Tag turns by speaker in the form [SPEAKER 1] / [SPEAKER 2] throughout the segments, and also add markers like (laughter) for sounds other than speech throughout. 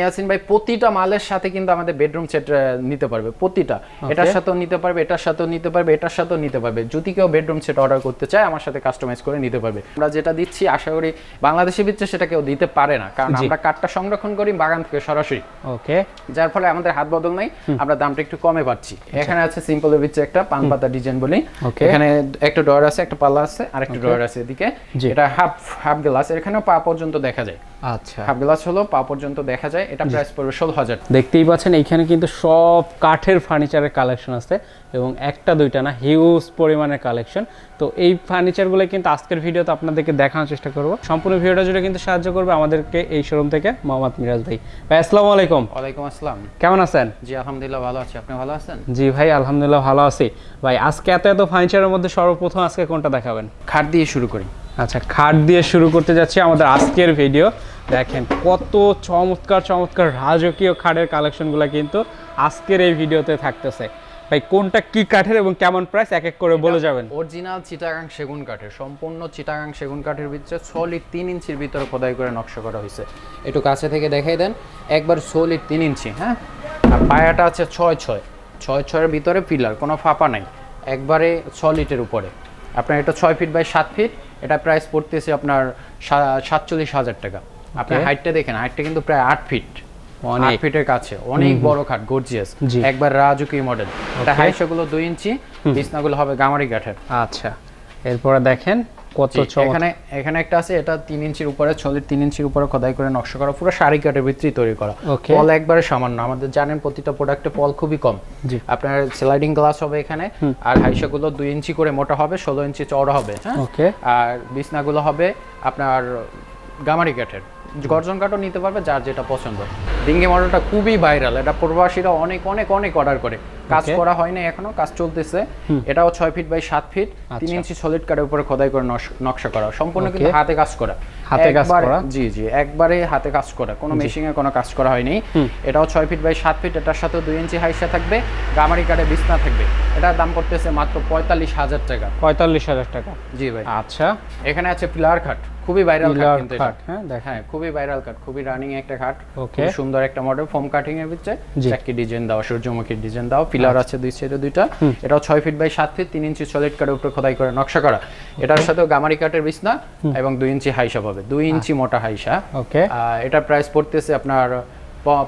[SPEAKER 1] ইয়াসিন ভাই প্রতিটা মালের সাথে কিন্তু আমাদের বেডরুম সেট নিতে পারবে প্রতিটা। এটার সাথেও নিতে পারবে এটার সাথেও নিতে পারবে এটার সাথেও নিতে পারবে। যদি কেউ বেডরুম সেট অর্ডার করতে চায় আমার সাথে কাস্টমাইজ করে নিতে পারবে। আমরা যেটা দিচ্ছি আশা করি বাংলাদেশের ভিতরে সেটা কেউ দিতে পারে না। কারণ আমরা কাঠটা সংরক্ষণ করি বাগান থেকে সরাসরি।
[SPEAKER 2] ওকে
[SPEAKER 1] যার ফলে আমাদের হাত বদল নাই আমরা দামটা একটু কমে পাচ্ছি। এখানে আছে সিম্পলের ভিতরে একটা পান পাতা ডিজাইন বলি. এখানে একটা ডয়ার আছে একটা পাল্লা আছে আর একটা ডয়ার আছে এদিকে। এটা হাফ হাফ গ্লাস এখানেও পা পর্যন্ত দেখা যায়।
[SPEAKER 2] আচ্ছা।
[SPEAKER 1] হাফ গ্লাস হলো পা পর্যন্ত দেখা যায়। এটা প্রাইস পড়বে ষোলো হাজার।
[SPEAKER 2] দেখতেই পাচ্ছেন এইখানে কিন্তু সব কাঠের ফার্নিচারের কালেকশন আছে এবং একটা দুইটা না হিউজ পরিমাণের কালেকশন তো এই ফার্নিচারগুলো কিন্তু আজকের ভিডিওতে আপনাদেরকে দেখানোর চেষ্টা করব। সম্পূর্ণ ভিডিওটা জুড়ে কিন্তু সাহায্য করবে আমাদেরকে এই শোরুম থেকে মোহাম্মদ মিরাজ ভাই। ভাই আসসালামু আলাইকুম।
[SPEAKER 1] ওয়ালাইকুম আসসালাম।
[SPEAKER 2] কেমন আছেন?
[SPEAKER 1] জি আলহামদুলিল্লাহ ভালো আছি। আপনি ভালো আছেন?
[SPEAKER 2] জি ভাই আলহামদুলিল্লাহ ভালো আছি। ভাই আজকে এত এত ফার্নিচারের মধ্যে সর্বপ্রথম আজকে কোনটা দেখাবেন?
[SPEAKER 1] খাট দিয়ে শুরু করি।
[SPEAKER 2] আচ্ছা খাট দিয়ে শুরু করতে যাচ্ছি আমাদের আজকের ভিডিও দেখেন কত চমৎকার চমৎকার রাজকীয় খাটের কালেকশনগুলো কিন্তু আজকের এই ভিডিওতে থাকতেছে। ভাই কোনটা কি কাঠের এবং কেমন প্রাইস এক এক করে বলে যাবেন।
[SPEAKER 1] অরিজিনাল চিটাগাং সেগুন কাঠের সম্পূর্ণ চিটাগাং সেগুন কাঠের ভিতরে সলিড তিন ইঞ্চির ভিতরে খোদাই করে নকশা করা হয়েছে। একটু কাছে থেকে দেখাই দেন একবার সলিড তিন ইঞ্চি হ্যাঁ? আর পায়াটা আছে ছয় ছয়। ছয় ছয়ের ভিতরে পিলার কোনো ফাঁপা নাই। একবারে সলিডের উপরে। আপনার এটা ছয় ফিট বাই সাত ফিট এটা প্রাইস পড়তেছে আপনার সাতচল্লিশ হাজার টাকা। আপনার. হাইটটা দেখেন হাইটটা কিন্তু প্রায় আট ফিট
[SPEAKER 2] অনেক।
[SPEAKER 1] ফিটের কাছে অনেক বড় খাট গর্জিয়াস একবার রাজুকি মডেল এটা
[SPEAKER 2] Okay.
[SPEAKER 1] হাইশাগুলো দুই ইঞ্চি বিছনাগুলো হবে গামারি কাঠের।
[SPEAKER 2] আচ্ছা। এরপরে দেখেন কত
[SPEAKER 1] এখানে এখানে একটা আছে এটা তিন ইঞ্চির উপরে ছলির তিন ইঞ্চির উপরে খোদাই করে নকশা করা পুরো শাড়ি কাঠের ভিতরে তৈরি করা. পল একবারে সামান্য আমাদের জানেন প্রতিটা প্রোডাক্টে পল খুবই কম। আপনার স্লাইডিং গ্লাস হবে এখানে আর হাইসাগুলো দুই ইঞ্চি করে মোটা হবে ষোলো ইঞ্চি চওড়া হবে হ্যাঁ? আর বিছনাগুলো হবে আপনার গামারি কাঠের। গর্জন কাটও নিতে পারবে যার যেটা পছন্দ। ডিঙ্গি মডেলটা খুবই ভাইরাল এটা প্রবাসীরা অনেক অনেক অনেক অর্ডার করে। কাজ. করা হয়নি এখনও কাজ চলতেছে। এটাও ছয় ফিট বাই সাত ফিট তিন
[SPEAKER 2] আচ্ছা।
[SPEAKER 1] ইঞ্চি সলিড কাঠের উপরে খোদাই করে নকশা করা। সম্পূর্ণ কিন্তু হাতে কাজ করা।
[SPEAKER 2] হাতে কাজ করা?
[SPEAKER 1] জি জি একবারে হাতে কাজ করা। কোনো মেশিনে কোনো কাজ করা হয়নি। এটাও ছয় ফিট বাই সাত ফিট এটার সাথে দুই ইঞ্চি হাইসা থাকবে। গামারি কাঠে বিছনা থাকবে। এটার দাম করতেছে মাত্র পঁয়তাল্লিশ হাজার টাকা।
[SPEAKER 2] পঁয়তাল্লিশ হাজার টাকা।
[SPEAKER 1] জি ভাই।
[SPEAKER 2] আচ্ছা।
[SPEAKER 1] এখানে আছে পিলার খাট খুবই ভাইরাল খাট কিন্তু এটা।
[SPEAKER 2] হ্যাঁ।
[SPEAKER 1] হ্যাঁ খুবই ভাইরাল খাট খুবই রানিং একটা খাট
[SPEAKER 2] Okay.
[SPEAKER 1] খুব সুন্দর একটা মডেল ফোম কাটিং এর ভিতরে। চারটি ডিজাইন দাও সূর্যমুখীর ডিজাইন দাও পিলার আছে দুই সাইডে দুইটা। এটাও ছয় ফিট বাই সাত ফিট তিন ইঞ্চি সলিড কাঠের উপরে খোদাই করে নকশা করা। এটার সাথে গামারি কাঠের বিছনা এবং দুই ইঞ্চি হাইসা পাবে। দুই ইঞ্চি মোটা হাইসা।
[SPEAKER 2] ওকে।
[SPEAKER 1] এটার প্রাইস পড়তেছে আপনার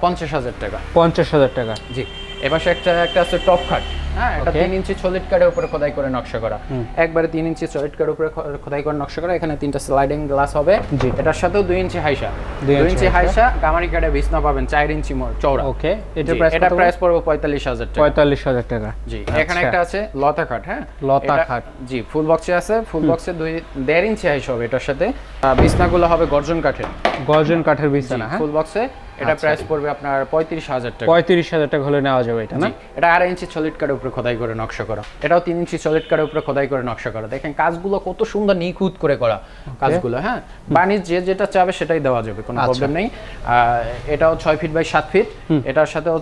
[SPEAKER 1] পঞ্চাশ হাজার টাকা।
[SPEAKER 2] পঞ্চাশ হাজার টাকা।
[SPEAKER 1] জি। এপাশে একটা একটা আছে টপ খাট। হ্যাঁ এটা তিন ইঞ্চি সলিড কাঠের উপরে খোদাই করে নকশা করা। একবারে তিন ইঞ্চি সলিড কাঠের উপরে খোদাই করে নকশা করা। এখানে তিনটা স্লাইডিং গ্লাস হবে।
[SPEAKER 2] জি।
[SPEAKER 1] এটার সাথেও দুই ইঞ্চি হাইসা।
[SPEAKER 2] দুই ইঞ্চি
[SPEAKER 1] হাইসা। গামারি কাঠে বিছনা পাবেন চার ইঞ্চি চওড়া।
[SPEAKER 2] ওকে এটার
[SPEAKER 1] জি,
[SPEAKER 2] প্রাইস
[SPEAKER 1] এটা প্রাইস পড়বে পঁয়তাল্লিশ হাজার টাকা।
[SPEAKER 2] পঁয়তাল্লিশ হাজার টাকা।
[SPEAKER 1] জি এখানে
[SPEAKER 2] আচ্ছা।
[SPEAKER 1] একটা আছে লতা খাট হ্যাঁ?
[SPEAKER 2] লতা
[SPEAKER 1] এটা-
[SPEAKER 2] খাট।
[SPEAKER 1] জি ফুল বক্সে আছে। ফুল বক্সে দুই দেড় ইঞ্চি হাইস হবে এটার সাথে। বিছনাগুলো হবে গর্জন কাঠের।
[SPEAKER 2] গর্জন কাঠের বিছানা হ্যাঁ?
[SPEAKER 1] ফুল বক্সে এটা প্রাইস পড়বে আপনার পঁয়ত্রিশ হাজার টাকা।
[SPEAKER 2] পঁয়ত্রিশ হাজার টাকা হলে নেওয়া যাবে এটা না?
[SPEAKER 1] এটা আড়াই ইঞ্চি সলিড কার্ডের উপরে খোদাই করে নকশা করা। এটাও তিন ইঞ্চি সলিড কার্ডের উপরে খোদাই করে নকশা করা। দেখেন কাজগুলো কত সুন্দর নিখুঁত করে করা কাজগুলো হ্যাঁ? বাণিজ্য যে যেটা চাবে সেটাই দেওয়া যাবে কোনো
[SPEAKER 2] আচ্ছা।
[SPEAKER 1] প্রবলেম নেই। এটাও ছয় ফিট বাই সাত ফিট এটার সাথেও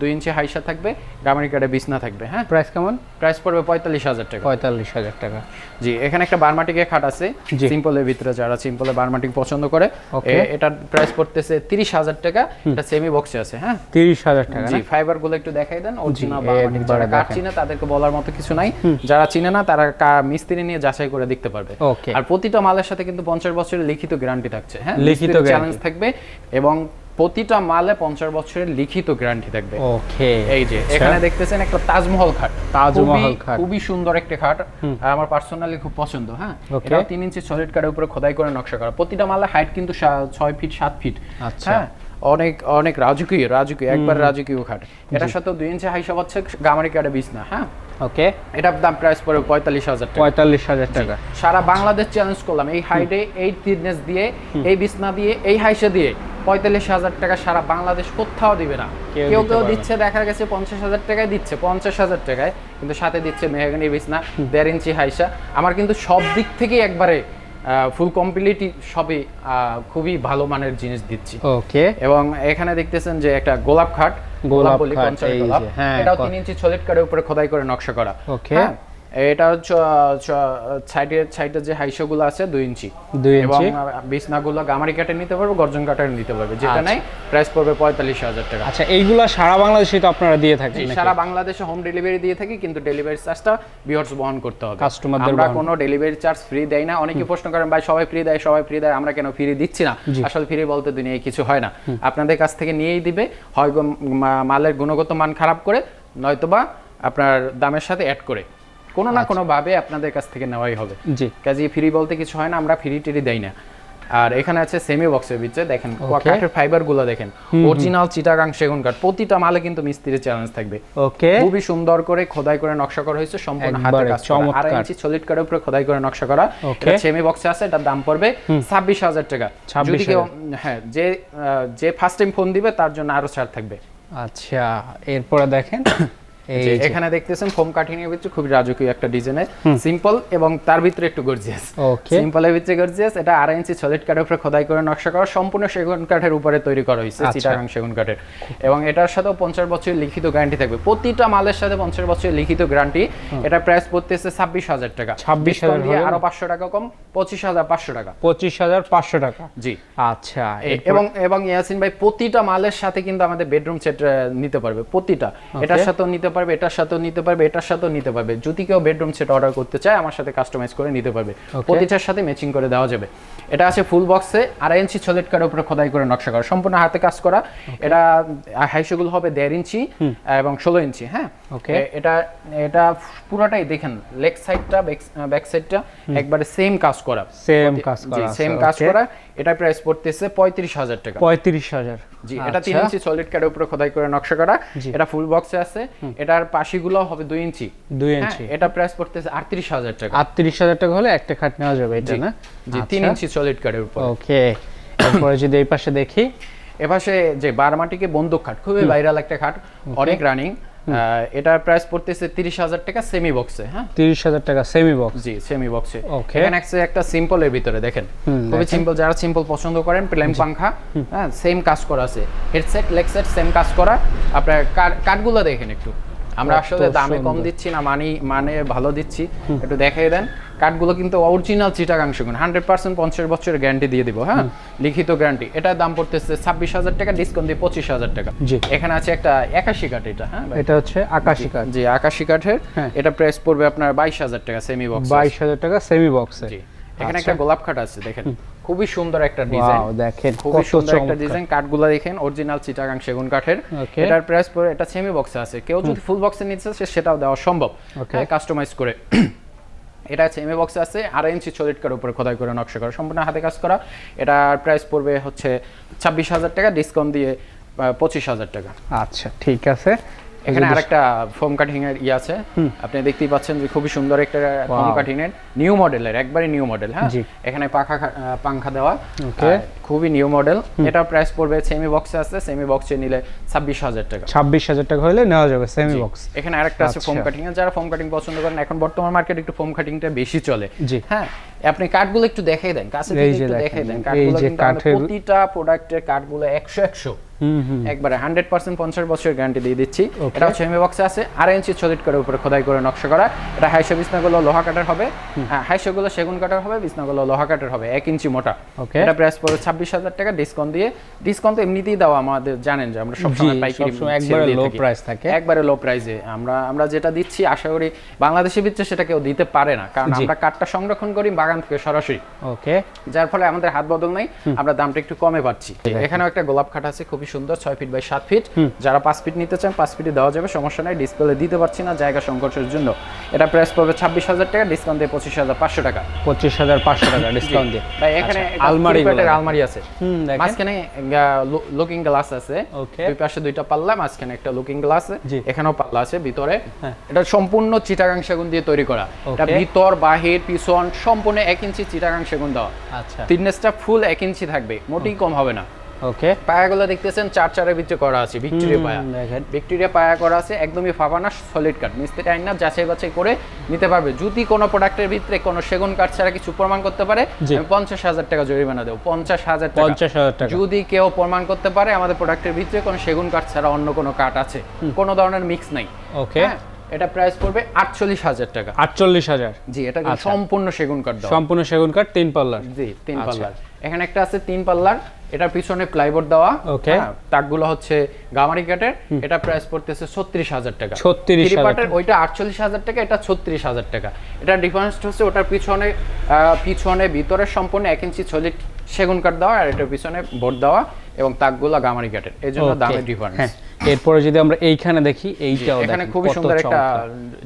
[SPEAKER 1] দুই ইঞ্চি হাইসা থাকবে। গামারি কার্ডে বিছনা থাকবে হ্যাঁ?
[SPEAKER 2] প্রাইস কেমন?
[SPEAKER 1] প্রাইস পড়বে পঁয়তাল্লিশ হাজার টাকা।
[SPEAKER 2] পঁয়তাল্লিশ হাজার টাকা।
[SPEAKER 1] জি এখানে একটা বারমাটিকে খাট আছে। সিম্পলের ভিতরে যারা সিম্পলে বারমাটিক পছন্দ করে এটার প্রাইস পড়তেছে তিরিশ হাজার টাকা এটা সেমি বক্সে আছে হ্যাঁ?
[SPEAKER 2] তিরিশ হাজার টাকা
[SPEAKER 1] জি ফাইবারগুলো একটু দেখাই দেন অরিজিনাল বাংলাদেশ যারা কাঠ চিনে তাদেরকে বলার মতো কিছু নাই। যারা চিনে না তারা মিস্ত্রি নিয়ে যাচাই করে দেখতে পারবে. আর প্রতিটা মালের সাথে কিন্তু পঞ্চাশ বছরের লিখিত গ্যারান্টি থাকছে হ্যাঁ?
[SPEAKER 2] লিখিত
[SPEAKER 1] চ্যালেঞ্জ থাকবে এবং প্রতিটা মালে পঞ্চাশ বছরের লিখিত গ্যারান্টি থাকবে।
[SPEAKER 2] ওকে
[SPEAKER 1] এই যে এখানে দেখতেছেন একটা তাজমহল খাট।
[SPEAKER 2] তাজমহল খাট।
[SPEAKER 1] খুবই সুন্দর একটা খাট। আর আমার পার্সোনালি খুব পছন্দ হ্যাঁ? এটা তিন ইঞ্চি সলিড কাঠের উপরে খোদাই করে নকশা করা। প্রতিটা মালের হাইট কিন্তু ছয় ফিট সাত ফিট
[SPEAKER 2] আচ্ছা।
[SPEAKER 1] হ্যাঁ? অনেক অনেক রাজকীয় রাজকীয় একবার রাজকীয় খাট। এটার সাথে দুই ইঞ্চি হাইসা হচ্ছে গামারি কাঠে বিছনা হ্যাঁ?
[SPEAKER 2] ওকে
[SPEAKER 1] এটার দাম প্রাইস পড়বে পঁয়তাল্লিশ হাজার টাকা।
[SPEAKER 2] পঁয়তাল্লিশ হাজার টাকা।
[SPEAKER 1] সারা বাংলাদেশ চ্যালেঞ্জ করলাম। এই হাইটে এই থিকনেস দিয়ে এই বিছনা দিয়ে এই হাইসা দিয়ে। পঁয়তাল্লিশ হাজার টাকা সারা বাংলাদেশ কোথাও দিবে না।
[SPEAKER 2] কেউ
[SPEAKER 1] কেউ দিচ্ছে দেখা গেছে পঞ্চাশ হাজার টাকায় দিচ্ছে পঞ্চাশ হাজার টাকায় কিন্তু সাথে দিচ্ছে মেহগানি বিছনা দেড় ইঞ্চি হাইসা। আমার কিন্তু সব দিক থেকেই একবারে ফুল কমপ্লিটই সবই আহ, খুবই ভালো মানের জিনিস দিচ্ছি।
[SPEAKER 2] ওকে।
[SPEAKER 1] এবং এখানে দেখতেছেন যে একটা গোলাপ খাট
[SPEAKER 2] গোলাপ
[SPEAKER 1] বলি পঞ্চাশ গোলাপ।
[SPEAKER 2] হ্যাঁ,
[SPEAKER 1] এটাও তিন ইঞ্চি সলিড কাঠের উপরে খোদাই করে নকশা করা।
[SPEAKER 2] Okay.
[SPEAKER 1] এটা হচ্ছে সাইডের সাইডের যে হাইশোগুলো আছে দুই ইঞ্চি।
[SPEAKER 2] দুই
[SPEAKER 1] এবং
[SPEAKER 2] ইঞ্চি।
[SPEAKER 1] বিছনাগুলো গামারি কাটে নিতে পারবে গর্জন কাটে নিতে পারবে। যেটা নাই প্রাইস পড়বে পঁয়তাল্লিশ হাজার টাকা।
[SPEAKER 2] আচ্ছা এইগুলা সারা বাংলাদেশে তো আপনারা দিয়ে থাকেন
[SPEAKER 1] সারা বাংলাদেশে হোম ডেলিভারি দিয়ে থাকি কিন্তু ডেলিভারি চার্জটা বিয়ার্স বহন করতে হবে।
[SPEAKER 2] কাস্টমারদের
[SPEAKER 1] আমরা কোনো ডেলিভারি চার্জ ফ্রি দেই না। অনেকে প্রশ্ন করেন ভাই সবাই ফ্রি দেয় সবাই ফ্রি দেয় আমরা কেন ফ্রি দিচ্ছি না? আসলে ফ্রি বলতে দুনিয়ায় কিছু হয় না। আপনাদের কাছ থেকে নিয়েই দিবে হয় মালের গুণগত মান খারাপ করে নয়তোবা আপনার দামের সাথে অ্যাড করে। কোনো
[SPEAKER 2] আচ্ছা।
[SPEAKER 1] না কোনো ভাবে আপনাদের কাছ থেকে নেওয়াই হবে।
[SPEAKER 2] জি।
[SPEAKER 1] কাজে ফ্রি বলতে কিছু হয় না আমরা ফ্রি টিরি দেই না। আর এখানে আছে সেমি বক্সের ভিতরে দেখেন. কাঠের ফাইবারগুলো দেখেন। অরিজিনাল চিটাগাং সেগুন কাঠ প্রতিটা মালে কিন্তু মিস্ত্রি চ্যালেঞ্জ থাকবে।
[SPEAKER 2] ওকে
[SPEAKER 1] খুবই সুন্দর করে খোদাই করে নকশা করা হয়েছে সম্পূর্ণ হাতে কাজ। আড়াই ইঞ্চি সলিড কাঠের উপরে খোদাই করে নকশা করা. এটা সেমি বক্সে আছে এটার দাম পড়বে ছাব্বিশ হাজার টাকা।
[SPEAKER 2] 26,000
[SPEAKER 1] যদি কেউ হ্যাঁ যে যে ফার্স্ট টাইম ফোন দিবে তার জন্য আরও ছাড় থাকবে।
[SPEAKER 2] আচ্ছা এরপরে দেখেন।
[SPEAKER 1] এখানে দেখতেছেন ফোম কাটিং এর ভিতরে খুবই রাজকীয় একটা ডিজাইনের সিম্পল এবং তার ভিতরে একটু গর্জিয়াস
[SPEAKER 2] ওকে
[SPEAKER 1] সিম্পলের ভিতরে গর্জিয়াস এটা আড়াই ইঞ্চি সলিড কাঠের উপরে খোদাই করে নকশা করা সম্পূর্ণ সেগুন কাঠের উপরে তৈরি করা হয়েছে
[SPEAKER 2] আচ্ছা।
[SPEAKER 1] চিটাগাং সেগুন কাঠের। এবং এটার সাথেও পঞ্চাশ বছরের লিখিত গ্যারান্টি থাকবে। প্রতিটা মালের সাথে পঞ্চাশ বছরের লিখিত গ্যারান্টি এটা প্রাইস পড়তেছে ছাব্বিশ হাজার টাকা।
[SPEAKER 2] 26,000
[SPEAKER 1] Discount দিয়ে
[SPEAKER 2] হলে-
[SPEAKER 1] আরও পাঁচশো টাকা কম পঁচিশ হাজার পাঁচশো টাকা।
[SPEAKER 2] পঁচিশ হাজার পাঁচশো টাকা।
[SPEAKER 1] জি।
[SPEAKER 2] আচ্ছা
[SPEAKER 1] এবং এবং ইয়াসিন ভাই প্রতিটা মালের সাথে কিন্তু আমাদের বেডরুম সেট নিতে পারবে। প্রতিটা। এটার সাথেও নিতে পারবে এটার সাথেও নিতে পারবে এটার সাথেও নিতে পারবে। যদি কেউ বেডরুম সেট অর্ডার করতে চায় আমার সাথে কাস্টমাইজ করে নিতে পারবে। প্রতিটার সাথে ম্যাচিং করে দেওয়া যাবে। এটা আছে ফুল বক্সে আড়াই ইঞ্চি ছলেট কার উপরে খোদাই করে নকশা করা। সম্পূর্ণ হাতে কাজ করা। এটা হাইশোগুলো হবে দেড় ইঞ্চি এবং ষোলো ইঞ্চি হ্যাঁ? ওকে এটা এটা পুরোটাই দেখেন লেগ সাইডটা ব্যাক সাইডটা একবারে সেম কাজ করা।
[SPEAKER 2] সেম কাজ করা
[SPEAKER 1] সেম কাজ করা। এটা প্রাইস পড়তেছে পঁয়ত্রিশ হাজার টাকা।
[SPEAKER 2] পঁয়ত্রিশ হাজার।
[SPEAKER 1] জি এটা তিন
[SPEAKER 2] আচ্ছা।
[SPEAKER 1] ইঞ্চি সলিড কার্ডের উপরে খোদাই করে নকশা করা। এটা ফুল বক্সে আছে। এটার পাশিগুলো হবে দুই ইঞ্চি।
[SPEAKER 2] দুই
[SPEAKER 1] হ্যাঁ,
[SPEAKER 2] ইঞ্চি।
[SPEAKER 1] এটা প্রাইস পড়তেছে আটত্রিশ হাজার টাকা।
[SPEAKER 2] আটত্রিশ হাজার টাকা হলে একটা খাট নেওয়া যাবে এটা না?
[SPEAKER 1] জি তিন ইঞ্চি সলিড কার্ডের উপর।
[SPEAKER 2] ওকে। এরপরে যদি এই পাশে দেখি।
[SPEAKER 1] এপাশে যে বারমাটিকে বন্দুক খাট খুবই ভাইরাল একটা খাট অনেক রানিং এটার প্রাইস পড়তেছে তিরিশ হাজার টাকা সেমি বক্সে হ্যাঁ?
[SPEAKER 2] তিরিশ হাজার টাকা সেমি বক্স
[SPEAKER 1] জি সেমি বক্সে
[SPEAKER 2] ওকে
[SPEAKER 1] এখানে আছে একটা সিম্পল এর ভিতরে দেখেন। খুবই সিম্পল যারা সিম্পল পছন্দ করেন প্লেন পাংখা হ্যাঁ সেম কাজ করা আছে। হেডসেট লেগ সেট সেম কাজ করা। আপনার কার্ডগুলো দেখেন একটু। আমরা আসলে দামে কম দিচ্ছি না মানি মানে ভালো দিচ্ছি। একটু দেখাই দেন। কাঠগুলো কিন্তু অরিজিনাল চিটাগাং সেগুন হান্ড্রেড পার্সেন্ট পঞ্চাশ বছরের গ্যারান্টি দিয়ে দিব হ্যাঁ? লিখিত গ্যারান্টি এটার দাম পড়তেছে ছাব্বিশ হাজার টাকা ডিসকাউন্ট দিয়ে পঁচিশ হাজার টাকা।
[SPEAKER 2] জি।
[SPEAKER 1] এখানে আছে একটা একাশি কাঠ এটা হ্যাঁ
[SPEAKER 2] এটা হচ্ছে আকাশি কাঠ।
[SPEAKER 1] জি আকাশি কাঠের।
[SPEAKER 2] হ্যাঁ।
[SPEAKER 1] এটা প্রাইস পড়বে আপনার বাইশ হাজার টাকা সেমি বক্স
[SPEAKER 2] বাইশ হাজার টাকা সেমি বক্সে
[SPEAKER 1] জি। এখানে একটা গোলাপ খাট আছে দেখেন। খুবই সুন্দর একটা ডিজাইন।
[SPEAKER 2] ওয়াও দেখেন
[SPEAKER 1] খুবই সুন্দর একটা ডিজাইন। কাঠগুলো দেখেন অরিজিনাল চিটাগাং সেগুন কাঠের। এটার প্রাইস পড়ে এটা সেমি বক্সে আছে। কেউ যদি ফুল বক্সে নিচ্ছে সে সেটাও দেওয়া সম্ভব। কাস্টমাইজ করে। (clears throat) এটা সেমি বক্সে আছে আড়াই ইঞ্চি সলিড কার উপরে খোদাই করে নকশা করা। সম্পূর্ণ হাতে কাজ করা। এটার প্রাইস পড়বে হচ্ছে ছাব্বিশ হাজার টাকা ডিসকাউন্ট দিয়ে পঁচিশ হাজার টাকা।
[SPEAKER 2] আচ্ছা ঠিক আছে।
[SPEAKER 1] এখানে আরেকটা ফোম কাটিং এর ইয়ে আছে আপনি দেখতেই পাচ্ছেন যে খুবই সুন্দর একটা ফোম কাটিং এর নিউ মডেলের একবারে নিউ মডেল হ্যাঁ? এখানে পাখা পাংখা দেওয়া। খুবই নিউ মডেল এটা প্রাইস পড়বে সেমি বক্সে আছে সেমি বক্সে নিলে ছাব্বিশ হাজার টাকা।
[SPEAKER 2] ছাব্বিশ হাজার টাকা হলে নেওয়া যাবে সেমি বক্স
[SPEAKER 1] এখানে আরেকটা আছে ফোম। কাটিং এর যারা ফোম কাটিং পছন্দ করেন এখন বর্তমান মার্কেটে একটু ফোম কাটিংটা বেশি চলে।
[SPEAKER 2] জি।
[SPEAKER 1] হ্যাঁ? আপনি কাঠগুলো একটু দেখাই দেন কাছে থেকে একটু দেখাই দেন। কাঠগুলো কিন্তু প্রতিটা প্রোডাক্টের কাঠগুলো একশো একশো একবারে হান্ড্রেড পার্সেন্ট পঞ্চাশ বছরের গ্যারান্টি দিয়ে দিচ্ছি. এটা বক্সে আছে আড়াই ইঞ্চি করে উপরে খোদাই করে নকশা করা। এটা হাইশো বিছনাগুলো লোহা কাটার হবে। হ্যাঁ হাইশোগুলো সেগুন কাটার হবে বিছনাগুলো লোহা কাটার হবে এক ইঞ্চি মোটা।
[SPEAKER 2] Okay.
[SPEAKER 1] এটা প্রাইস পড়বে ছাব্বিশ হাজার টাকা ডিসকাউন্ট দিয়ে। ডিসকাউন্ট তো এমনিতেই দেওয়া আমাদের জানেন যে আমরা সবসময় পাইকারি
[SPEAKER 2] একবারে
[SPEAKER 1] থাকি।
[SPEAKER 2] price থাকে।
[SPEAKER 1] একবারে লো প্রাইসে আমরা আমরা যেটা দিচ্ছি আশা করি বাংলাদেশের ভিতরে সেটা কেউ দিতে পারে না। কারণ আমরা কাঠটা সংরক্ষণ করি বাগান থেকে সরাসরি।
[SPEAKER 2] ওকে
[SPEAKER 1] যার ফলে আমাদের হাত বদল নাই আমরা দামটা একটু কমে পাচ্ছি। এখানেও একটা গোলাপ খাট আছে খুবই সুন্দর ছয় ফিট বাই সাত ফিট যারা পাঁচ ফিট নিতে চান পাঁচ ফিটে দেওয়া যাবে সমস্যা নাই। ডিসপ্লে দিতে পারছি না জায়গা সংকটের জন্য। এটা প্রাইস পড়বে ছাব্বিশ হাজার টাকা ডিসকাউন্ট দিয়ে পঁচিশ হাজার পাঁচশো টাকা।
[SPEAKER 2] পঁচিশ হাজার পাঁচশো টাকা (laughs) ডিসকাউন্ট দিয়ে।
[SPEAKER 1] ভাই এখানে
[SPEAKER 2] আচ্ছা, আলমারি
[SPEAKER 1] আলমারি আছে। মাঝখানে লুকিং গ্লাস আছে. দুই পাশে দুইটা পাল্লা মাঝখানে একটা লুকিং গ্লাস
[SPEAKER 2] জি।
[SPEAKER 1] এখানেও পাল্লা আছে ভিতরে।
[SPEAKER 2] হ্যাঁ।
[SPEAKER 1] এটা সম্পূর্ণ চিটাগাং সেগুন দিয়ে তৈরি করা। এটা ভিতর বাহির পিছন সম্পূর্ণ এক ইঞ্চি চিটাগাং সেগুন দেওয়া।
[SPEAKER 2] আচ্ছা।
[SPEAKER 1] থিকনেসটা ফুল এক ইঞ্চি থাকবে। মোটেই কম হবে না।
[SPEAKER 2] ওকে
[SPEAKER 1] পায়াগুলো দেখতেছেন চার চারের ভিতরে করা আছে ভিক্টোরিয়া পায়া।
[SPEAKER 2] দেখেন।
[SPEAKER 1] ভিক্টোরিয়া পায়া করা আছে একদমই ফাঁপানা সলিড কাঠ মিস্ত্রি আইন না যাচাই বাছাই করে নিতে পারবে। যদি কোনো প্রোডাক্টের ভিতরে কোনো সেগুন কাঠ ছাড়া কিছু প্রমাণ করতে পারে আমি পঞ্চাশ হাজার টাকা জরিমানা দেবো। পঞ্চাশ হাজার
[SPEAKER 2] পঞ্চাশ হাজার টাকা।
[SPEAKER 1] যদি কেউ প্রমাণ করতে পারে আমাদের প্রোডাক্টের ভিতরে কোনো সেগুন কাঠ ছাড়া অন্য কোনো কাঠ আছে। কোনো ধরনের মিক্স নাই।
[SPEAKER 2] ওকে
[SPEAKER 1] হ্যাঁ, এটা প্রাইস পড়বে আটচল্লিশ হাজার টাকা।
[SPEAKER 2] আটচল্লিশ হাজার।
[SPEAKER 1] জি এটা সম্পূর্ণ সেগুন কাঠ
[SPEAKER 2] সম্পূর্ণ সেগুন কাঠ তিন পাল্লার।
[SPEAKER 1] জি তিন
[SPEAKER 2] আচ্ছা।
[SPEAKER 1] পাল্লার। এখানে একটা আছে তিন পাল্লার। এটার পিছনে প্লাইবোর্ড দেওয়া।
[SPEAKER 2] Okay.
[SPEAKER 1] হ্যাঁ, তাকগুলো হচ্ছে গামারি কাঠের। এটা প্রাইস পড়তেছে ছত্রিশ হাজার টাকা।
[SPEAKER 2] 36,000
[SPEAKER 1] Three part ওইটা আটচল্লিশ হাজার টাকা এটা ছত্রিশ হাজার টাকা। এটা ডিফারেন্স হচ্ছে ওটার পিছনে পিছনে ভিতরে সম্পূর্ণ এক ইঞ্চি সলিড সেগুন কাঠ দেওয়া আর এটার পিছনে বোর্ড দেওয়া এবং তাকগুলো গামারি কাঠের। এই জন্য দামের ডিফারেন্স
[SPEAKER 2] হ্যাঁ এরপরে যদি আমরা এইখানে দেখি এইটাও
[SPEAKER 1] এখানে খুবই সুন্দর একটা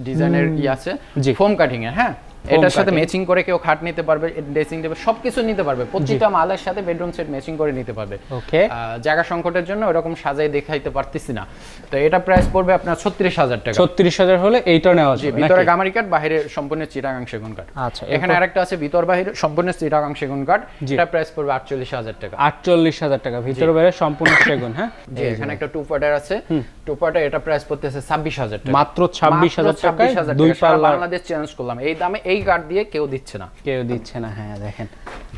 [SPEAKER 1] ডিজাইনের ই আছে। ফোম কাটিং এর হ্যাঁ? এটার সাথে ম্যাচিং করে কেউ খাট নিতে পারবে ড্রেসিং টেবিল সবকিছু নিতে পারবে। প্রতিটা মালের সাথে বেডরুম সেট ম্যাচিং করে নিতে পারবে।
[SPEAKER 2] ওকে
[SPEAKER 1] জায়গা সংকটের জন্য ওরকম সাজাই দেখাইতে পারতেছি না। তো এটা প্রাইস পড়বে আপনার ছত্রিশ হাজার টাকা।
[SPEAKER 2] ছত্রিশ হাজার হলে এইটা নেওয়া যাবে
[SPEAKER 1] ভিতরে? গামারি কাঠ বাইরে সম্পূর্ণ চিটাগাং সেগুন কাঠ
[SPEAKER 2] আচ্ছা
[SPEAKER 1] এখানে আরেকটা আছে ভিতর বাহিরে সম্পূর্ণ চিটাগাং সেগুন কাঠ। এটা প্রাইস পড়বে আটচল্লিশ হাজার টাকা।
[SPEAKER 2] আটচল্লিশ হাজার টাকা ভিতর বাইরে সম্পূর্ণ সেগুন হ্যাঁ?
[SPEAKER 1] জি এখানে একটা টু পার্টার আছে টু পার্টার এটা প্রাইস পড়তেছে ছাব্বিশ হাজার টাকা
[SPEAKER 2] মাত্র ছাব্বিশ হাজার টাকায়
[SPEAKER 1] 26,000
[SPEAKER 2] দুই
[SPEAKER 1] টাকা। সারা বাংলাদেশ চেঞ্জ করলাম এই দামে এই কার্ড দিয়ে কেউ দিচ্ছে না
[SPEAKER 2] কেউ দিচ্ছে না হ্যাঁ দেখেন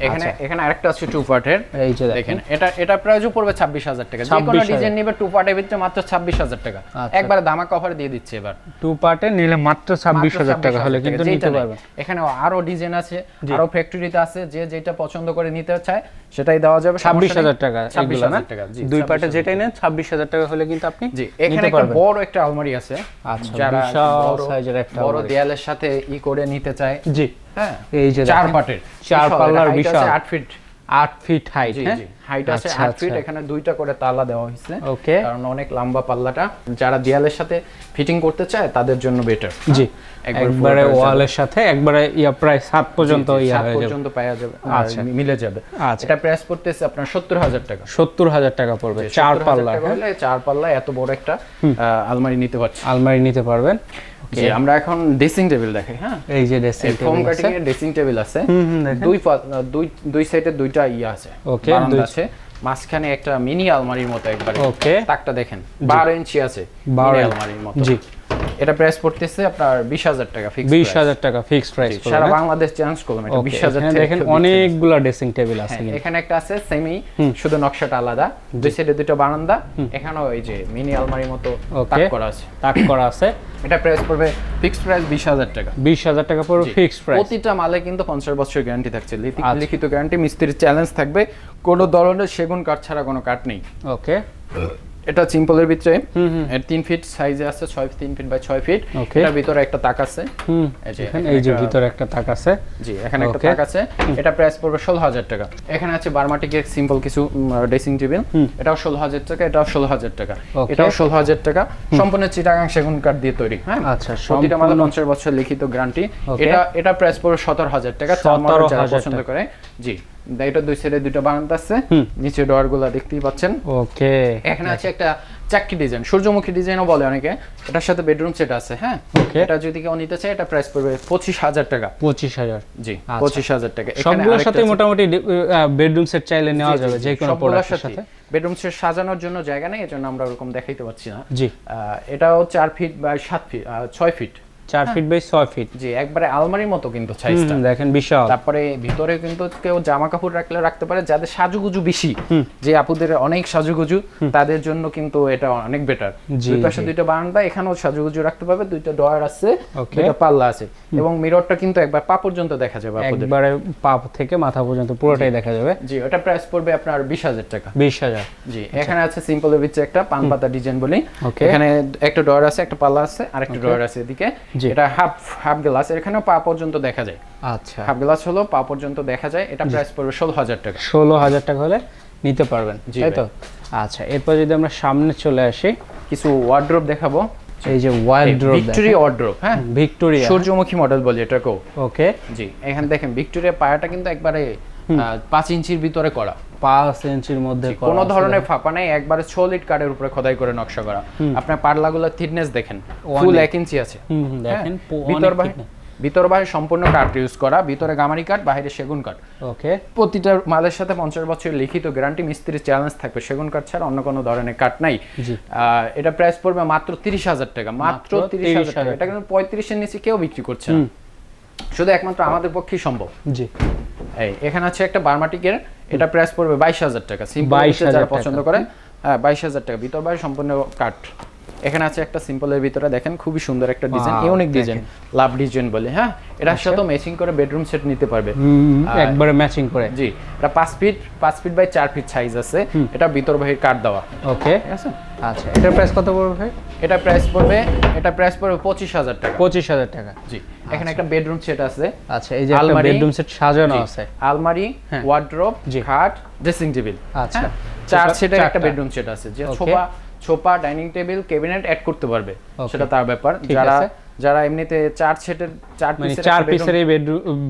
[SPEAKER 1] এখানে এখানে আরেকটা আছে টু পার্টের
[SPEAKER 2] এই যে দেখেন
[SPEAKER 1] এটা এটা প্রাইসও পড়বে ছাব্বিশ হাজার টাকা যে কোনো ডিজাইন নিবে টু পার্টের ভিতরে মাত্র ছাব্বিশ হাজার টাকা
[SPEAKER 2] আচ্ছা।
[SPEAKER 1] একবার দামা কভার দিয়ে দিচ্ছে এবার
[SPEAKER 2] টু পার্টে নিলে মাত্র ছাব্বিশ হাজার টাকা হলে কিন্তু নিতে
[SPEAKER 1] নেই।
[SPEAKER 2] পারবেন
[SPEAKER 1] এখানে আরও ডিজাইন আছে আরও ফ্যাক্টরিতে আছে যে যেটা পছন্দ করে নিতে চায় সেটাই দেওয়া যাবে
[SPEAKER 2] ছাব্বিশ। হাজার টাকা
[SPEAKER 1] ছাব্বিশ হাজার টাকা জি
[SPEAKER 2] দুই
[SPEAKER 1] 26,000
[SPEAKER 2] পার্টে যেটাই নেন ছাব্বিশ হাজার টাকা হলে কিন্তু আপনি
[SPEAKER 1] জি এখানে একটা বড় একটা আলমারি আছে
[SPEAKER 2] আচ্ছা, বিশাল
[SPEAKER 1] বড়-
[SPEAKER 2] সাইজের একটা
[SPEAKER 1] বড় দেয়ালের সাথে ই করে নিতে চায়।
[SPEAKER 2] জি।
[SPEAKER 1] হ্যাঁ
[SPEAKER 2] এই যে
[SPEAKER 1] চার পাটের।
[SPEAKER 2] চার পাল্লার বিশাল।
[SPEAKER 1] আট ফিট
[SPEAKER 2] আট ফিট হাইট হ্যাঁ?
[SPEAKER 1] হাইট আছে
[SPEAKER 2] আচ্ছা,
[SPEAKER 1] আট ফিট
[SPEAKER 2] আচ্ছা।
[SPEAKER 1] এখানে দুইটা করে তালা দেওয়া হয়েছে।
[SPEAKER 2] ওকে।
[SPEAKER 1] কারণ অনেক লম্বা পাল্লাটা। যারা দেয়ালের সাথে ফিটিং করতে চায় তাদের জন্য বেটার
[SPEAKER 2] জি।
[SPEAKER 1] একবার
[SPEAKER 2] একবারে ওয়ালের সাথে একবারে ইয়া প্রায় সাত পর্যন্ত ইয়া হয়ে যাবে।
[SPEAKER 1] পর্যন্ত পাওয়া যাবে।
[SPEAKER 2] আচ্ছা।
[SPEAKER 1] আচ্ছা মিলে যাবে।
[SPEAKER 2] আচ্ছা।
[SPEAKER 1] এটা প্রাইস পড়তেছে আপনার সত্তর হাজার টাকা।
[SPEAKER 2] সত্তর হাজার টাকা পড়বে। চার পাল্লা হ্যাঁ?
[SPEAKER 1] চার পাল্লা এত বড় একটা আলমারি নিতে পারছি।
[SPEAKER 2] আলমারি নিতে পারবেন।
[SPEAKER 1] জি। আমরা এখন ড্রেসিং টেবিল দেখাই হ্যাঁ?
[SPEAKER 2] এই যে ড্রেসিং
[SPEAKER 1] ফোম
[SPEAKER 2] টেবিল
[SPEAKER 1] কাটিং এর ড্রেসিং টেবিল আছে। দুই দুই দুই সাইডে দুইটা ইয়ে আছে
[SPEAKER 2] ওকে
[SPEAKER 1] বারান্দা আছে। মাঝখানে একটা মিনি আলমারির মতো একবার।
[SPEAKER 2] ওকে।
[SPEAKER 1] তাকটা দেখেন বারো ইঞ্চি আছে
[SPEAKER 2] বারো
[SPEAKER 1] মিনি আলমারির মতো।
[SPEAKER 2] জি।
[SPEAKER 1] এটা প্রাইস পড়তেছে আপনার বিশ হাজার টাকা ফিক্স
[SPEAKER 2] বিশ হাজার টাকা ফিক্স প্রাইস
[SPEAKER 1] সারা বাংলাদেশ চেঞ্জ করলাম এটা বিশ হাজার
[SPEAKER 2] দেখেন অনেকগুলা ড্রেসিং টেবিল আছে
[SPEAKER 1] হ্যাঁ, এখানে একটা আছে সেমি শুধু নকশাটা আলাদা। দুই সাইডে দুটো বারান্দা এখানেও এই যে মিনি আলমারির মতো তাক করা আছে।
[SPEAKER 2] তাক করা আছে।
[SPEAKER 1] এটা প্রাইস পড়বে ফিক্স প্রাইস বিশ হাজার টাকা।
[SPEAKER 2] বিশ হাজার টাকা পড়বে
[SPEAKER 1] জি।
[SPEAKER 2] ফিক্সড প্রাইস
[SPEAKER 1] প্রতিটা মালে কিন্তু পঞ্চাশ বছর গ্যারান্টি থাকছে।
[SPEAKER 2] আচ্ছা।
[SPEAKER 1] লিখিত গ্যারান্টি মিস্ত্রির চ্যালেঞ্জ থাকবে। কোনো ধরনের সেগুন কাঠ ছাড়া কোনো কাঠ নেই।
[SPEAKER 2] ওকে
[SPEAKER 1] এটা সিম্পলের ভিতরে। এর তিন ফিট সাইজে আছে ছয় তিন ফিট বাই ছয় ফিট
[SPEAKER 2] Okay.
[SPEAKER 1] এটার ভিতরে একটা তাক আছে।
[SPEAKER 2] হুম।
[SPEAKER 1] এই যে এখানে
[SPEAKER 2] এই যে ভিতরে একটা তাক আছে।
[SPEAKER 1] জি এখানে একটা তাক আছে। এটা প্রাইস পড়বে ষোলো হাজার টাকা। এখানে আছে বার্মাটিকের সিম্পল কিছু ড্রেসিং টেবিল এটাও ষোলো হাজার টাকা এটাও ষোলো হাজার টাকা।
[SPEAKER 2] Okay.
[SPEAKER 1] এটাও ষোলো হাজার টাকা। সম্পূর্ণ চিটাগাং সেগুন কাঠ দিয়ে তৈরি হ্যাঁ?
[SPEAKER 2] আচ্ছা,
[SPEAKER 1] প্রতিটা মালে
[SPEAKER 2] সম্পূর্ণ-
[SPEAKER 1] পঞ্চাশ বছর লিখিত গ্যারান্টি এটা এটা প্রাইস পড়বে সতেরো হাজার টাকা। চার
[SPEAKER 2] 17,000
[SPEAKER 1] পছন্দ করে জি। এটা দুই সাইডে দুটো বারান্দা আছে। নিচে ডোয়ারগুলা দেখতেই পাচ্ছেন।
[SPEAKER 2] ওকে।
[SPEAKER 1] এখানে আছে একটা ডিজাইন। সূর্যমুখী ডিজাইনও বলে অনেকে। এটার সাথে বেডরুম সেট আছে হ্যাঁ?
[SPEAKER 2] Okay.
[SPEAKER 1] এটা যদি কেউ নিতে চায় এটা প্রাইস পড়বে পঁচিশ হাজার টাকা।
[SPEAKER 2] পঁচিশ হাজার।
[SPEAKER 1] জি
[SPEAKER 2] আচ্ছা।
[SPEAKER 1] পঁচিশ হাজার টাকা।
[SPEAKER 2] সবগুলোর সাথে মোটামুটি বেডরুম সেট চাইলে নেওয়া যাবে যে কোনো প্রোডাক্টের সাথে।
[SPEAKER 1] বেডরুম সেট সাজানোর জন্য জায়গা নেই এজন্য আমরা ওরকম দেখাইতে পাচ্ছি না।
[SPEAKER 2] জি।
[SPEAKER 1] এটাও চার ফিট বা সাত ফিট ছয় ফিট
[SPEAKER 2] চার ফিট বাই ছয় ফিট
[SPEAKER 1] জি একবারে আলমারির মতো কিন্তু সাইজটা
[SPEAKER 2] দেখেন বিশাল।
[SPEAKER 1] তারপরে ভিতরে কিন্তু কেউ জামা কাপড় রাখলে রাখতে পারে যাদের সাজুগুজু বেশি। যে আপুদের অনেক সাজুগুজু তাদের জন্য কিন্তু এটা অনেক বেটার দুই পাশে। দুইটা বারান্দা এখানেও সাজুগুজু রাখতে পারবে দুইটা ডয়ার আছে. দুইটা পাল্লা আছে। এবং মিররটা কিন্তু একবার পা পর্যন্ত দেখা যাবে আপুদের।
[SPEAKER 2] একবারে পা থেকে মাথা পর্যন্ত পুরোটাই দেখা যাবে।
[SPEAKER 1] জি ওটা প্রাইস পড়বে আপনার বিশ হাজার টাকা।
[SPEAKER 2] বিশ হাজার।
[SPEAKER 1] জি এখানে আছে সিম্পলের ভিতরে একটা পান পাতা ডিজাইন বলি। এখানে একটা ডয়ার আছে একটা পাল্লা আছে আর একটা ডয়ার আছে এদিকে। এটা হাফ হাফ গ্লাস এখানেও পা পর্যন্ত দেখা যায়।
[SPEAKER 2] আচ্ছা।
[SPEAKER 1] হাফ গ্লাস হলো পা পর্যন্ত দেখা যায় এটা প্রাইস পড়বে ষোলো হাজার টাকা।
[SPEAKER 2] ষোলো হাজার টাকা হলে নিতে পারবেন তাই তো? আচ্ছা এরপর যদি আমরা সামনে চলে আসি
[SPEAKER 1] কিছু ওয়ার্ড্রোব দেখাবো।
[SPEAKER 2] এই যে ওয়াইল্ড্রোব
[SPEAKER 1] ভিক্টোরিয়া ওয়ার্ড্রোব হ্যাঁ?
[SPEAKER 2] ভিক্টোরিয়া
[SPEAKER 1] সূর্যমুখী মডেল বলি এটাকেও।
[SPEAKER 2] ওকে।
[SPEAKER 1] জি এখানে দেখেন ভিক্টোরিয়া পায়াটা কিন্তু একবারে পাঁচ ইঞ্চির ভিতরে করা।
[SPEAKER 2] পাঁচ ইঞ্চির মধ্যে
[SPEAKER 1] কোনো ধরনের ফাঁপা নাই একবারে সলিড কাঠের উপরে খোদাই করে নকশা করা। আপনার পার্লাগুলো থিকনেস দেখেন ফুল এক ইঞ্চি আছে।
[SPEAKER 2] হুম, দেখেন
[SPEAKER 1] হ্যাঁ, ভিতর বাহির ভিতর বাহির সম্পূর্ণ কাঠ ইউজ করা ভিতরে গামারি কাঠ বাইরে সেগুন কাঠ।
[SPEAKER 2] ওকে।
[SPEAKER 1] প্রতিটা মালের সাথে পঞ্চাশ বছর লিখিত গ্যারান্টি মিস্ত্রির চ্যালেঞ্জ থাকবে। সেগুন কাঠ ছাড়া অন্য কোনো ধরনের কাঠ নাই। এটা প্রাইস পড়বে মাত্র তিরিশ হাজার টাকা মাত্র
[SPEAKER 2] মাত্র
[SPEAKER 1] তিরিশ হাজার টাকা। এটা কিন্তু পঁয়ত্রিশের নিচে কেউ বিক্রি করছে না। শুধু একমাত্র আমাদের পক্ষেই সম্ভব।
[SPEAKER 2] জি।
[SPEAKER 1] এই এখানে আছে একটা বার্মাটিকের এটা প্রাইস পড়বে বাইশ হাজার টাকা সিম্পল যারা। পছন্দ করে হ্যাঁ বাইশ হাজার টাকা। ভিতর বাইরে সম্পূর্ণ কাঠ। এখানে আছে একটা সিম্পলের ভিতরে দেখেন খুবই সুন্দর একটা design unique design love design বলে হ্যাঁ? এটার সাথে ম্যাচিং করে বেডরুম সেট নিতে পারবে।
[SPEAKER 2] একবারে ম্যাচিং করে।
[SPEAKER 1] জি এটা feet feet by feet size আছে। এটা ভিতর বাহির কাঠ দেওয়া।
[SPEAKER 2] ওকে
[SPEAKER 1] ঠিক আছে?
[SPEAKER 2] আচ্ছা এটার প্রাইস কত পড়বে ভাই?
[SPEAKER 1] এটা প্রাইস পড়বে এটা প্রাইস পড়বে পঁচিশ হাজার টাকা।
[SPEAKER 2] পঁচিশ হাজার টাকা।
[SPEAKER 1] জি এখানে একটা বেডরুম সেট আছে।
[SPEAKER 2] আচ্ছা এই যে একটা বেডরুম সেট সাজানো আছে।
[SPEAKER 1] আলমারি
[SPEAKER 2] হ্যাঁ।
[SPEAKER 1] ওয়ার্ড্রোব
[SPEAKER 2] জি।
[SPEAKER 1] খাট ড্রেসিং টেবিল
[SPEAKER 2] আচ্ছা।
[SPEAKER 1] চার সেটের একটা বেডরুম সেট আছে যে. ছোপা ছোপা ডাইনিং টেবিল ক্যাবিনেট অ্যাড করতে পারবে সেটা তার ব্যাপার। যারা যারা এমনিতে চার সেটের চার
[SPEAKER 2] মানে
[SPEAKER 1] পিসের
[SPEAKER 2] চার পিসের এই